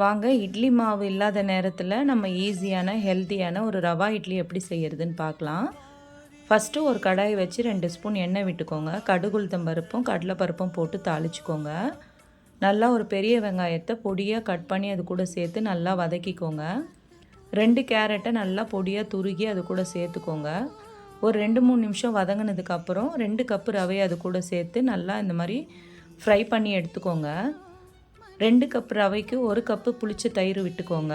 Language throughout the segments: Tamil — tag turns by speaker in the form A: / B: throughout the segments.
A: வாங்க இட்லி மாவு இல்லாத நேரத்தில் நம்ம ஈஸியான ஹெல்த்தியான ஒரு ரவா இட்லி எப்படி செய்கிறதுன்னு பார்க்கலாம் ஃபஸ்ட்டு ஒரு கடாயை வச்சு ரெண்டு ஸ்பூன் எண்ணெய் விட்டுக்கோங்க. கடுகுளுத்தம் பருப்பும் கடலைப்பருப்பும் போட்டு தாளிச்சுக்கோங்க. நல்லா ஒரு பெரிய வெங்காயத்தை பொடியாக கட் பண்ணி அது கூட சேர்த்து நல்லா வதக்கிக்கோங்க. ரெண்டு கேரட்டை நல்லா பொடியாக துருகி அது கூட சேர்த்துக்கோங்க. ஒரு ரெண்டு மூணு நிமிஷம் வதங்கினதுக்கப்புறம் ரெண்டு கப்பு ரவையை அது கூட சேர்த்து நல்லா இந்த மாதிரி ஃப்ரை பண்ணி எடுத்துக்கோங்க. ரெண்டு கப் ரவைக்கு ஒரு கப்பு புளிச்ச தயிர் விட்டுக்கோங்க.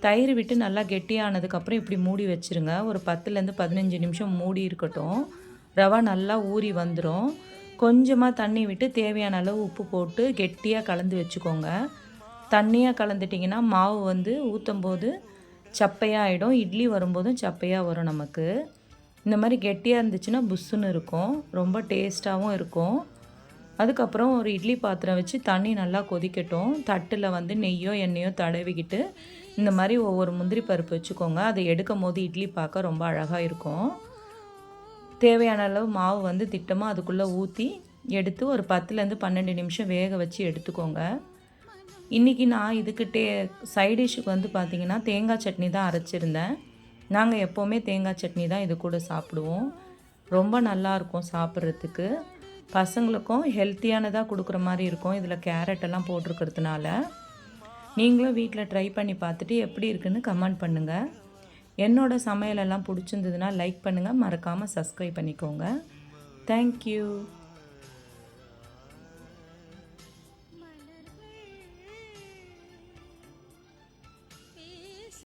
A: தயிர் விட்டு நல்லா கெட்டியானதுக்கப்புறம் இப்படி மூடி வச்சுருங்க. ஒரு பத்துலேருந்து பதினஞ்சு நிமிஷம் மூடி இருக்கட்டும். ரவை நல்லா ஊறி வந்துடும் கொஞ்சமாக தண்ணி விட்டு தேவையான அளவு உப்பு போட்டு கெட்டியாக கலந்து வச்சுக்கோங்க. தண்ணியாக கலந்துட்டிங்கன்னா மாவு வந்து ஊற்றும் போது சப்பையாக ஆகிடும் இட்லி வரும்போதும் சப்பையாக வரும் நமக்கு. இந்த மாதிரி கெட்டியாக இருந்துச்சுன்னா புஷ்ஷுன்னு இருக்கும். ரொம்ப டேஸ்ட்டாகவும் இருக்கும். அதுக்கப்புறம் ஒரு இட்லி பாத்திரம் வச்சு தண்ணி நல்லா கொதிக்கட்டும். தட்டில் வந்து நெய்யோ எண்ணெயோ தடவிக்கிட்டு இந்த மாதிரி ஒவ்வொரு முந்திரி பருப்பு வச்சுக்கோங்க. அதை எடுக்கும் போது இட்லி பார்க்க ரொம்ப அழகாக இருக்கும். தேவையான அளவு மாவு வந்து திட்டமாக அதுக்குள்ளே ஊற்றி எடுத்து ஒரு பத்துலேருந்து பன்னெண்டு நிமிஷம் வேக வச்சு எடுத்துக்கோங்க. இன்றைக்கி நான் இதுக்கு டே சைடிஷ்ஷுக்கு வந்து பார்த்திங்கன்னா தேங்காய் சட்னி தான் அரைச்சிருந்தேன். நாங்கள் எப்போவுமே தேங்காய் சட்னி தான் இது கூட சாப்பிடுவோம். ரொம்ப நல்லாயிருக்கும் சாப்பிட்றதுக்கு. பசங்களுக்கும் ஹெல்த்தியானதாக கொடுக்குற மாதிரி இருக்கும். இதில் கேரட் எல்லாம் போட்டிருக்கிறதுனால. நீங்களும் வீட்டில் ட்ரை பண்ணி பார்த்துட்டு எப்படி இருக்குன்னு கமெண்ட் பண்ணுங்கள் என்னோடய சமையலெல்லாம் பிடிச்சிருந்ததுன்னா லைக் பண்ணுங்கள் மறக்காமல் சப்ஸ்கிரைப் பண்ணிக்கோங்க. தேங்க்யூ